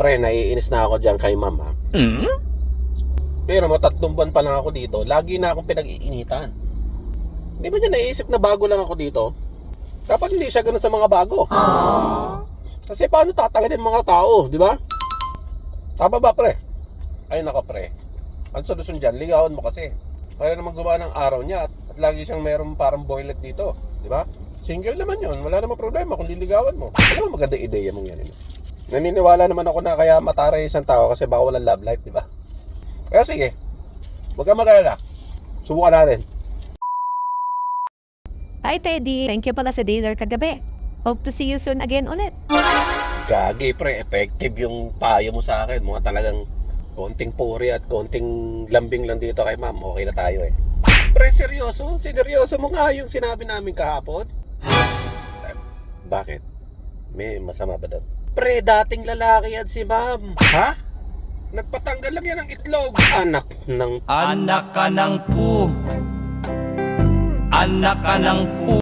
Pre, naiinis na ako dyan kay ma'am ha. Pero mo, tatlong buwan pa lang ako dito, lagi na akong pinag-iinitan. Hindi ba niya naisip na bago lang ako dito? Dapat hindi siya ganun sa mga bago. Kasi paano tatagalin mga tao, di ba? Tama ba, pre? Ay, naka, pre. Ang solusyon dyan, ligawan mo kasi. Para naman gumawa ng araw niya at, at lagi siyang meron parang boylet dito. Di ba? Single naman yon wala namang problema kung liligawan mo. Ano maganda ideya mong yan? eh? Naniniwala naman ako na kaya mataray isang tao kasi baka walang love life, di ba? Kaya sige, huwag kang mag-alala. Subukan natin. Hi, Teddy. Thank you pala sa dinner kagabi. Hope to see you soon again ulit. Gagi, pre, effective yung payo mo sa akin. Mga talagang konting puri at konting lambing lang dito kay ma'am. Okay na tayo eh. Pre, seryoso? Sineryoso mo nga yung sinabi namin kahapon? Bakit? May masama ba daw? Pre, dating lalaki yan si ma'am. Ha? Nagpatanggal lang yan ng itlog. Anak ng... Anak ka ng pu. Anak ka ng pu.